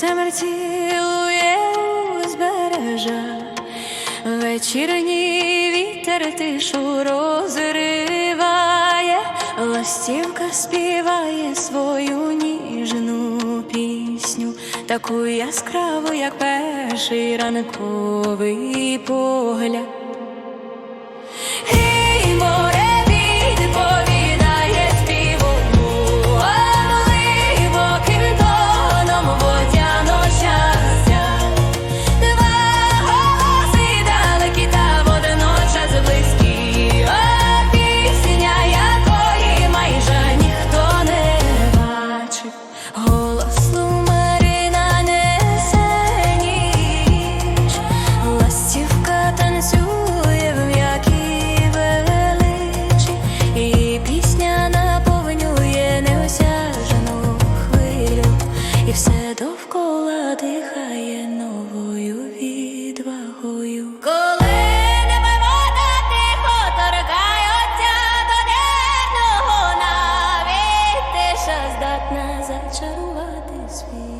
Смерті цілує узбережа, вечірній вітер тишу розриває, ластівка співає свою ніжну пісню, таку яскраву, як перший ранковий погляд. speak.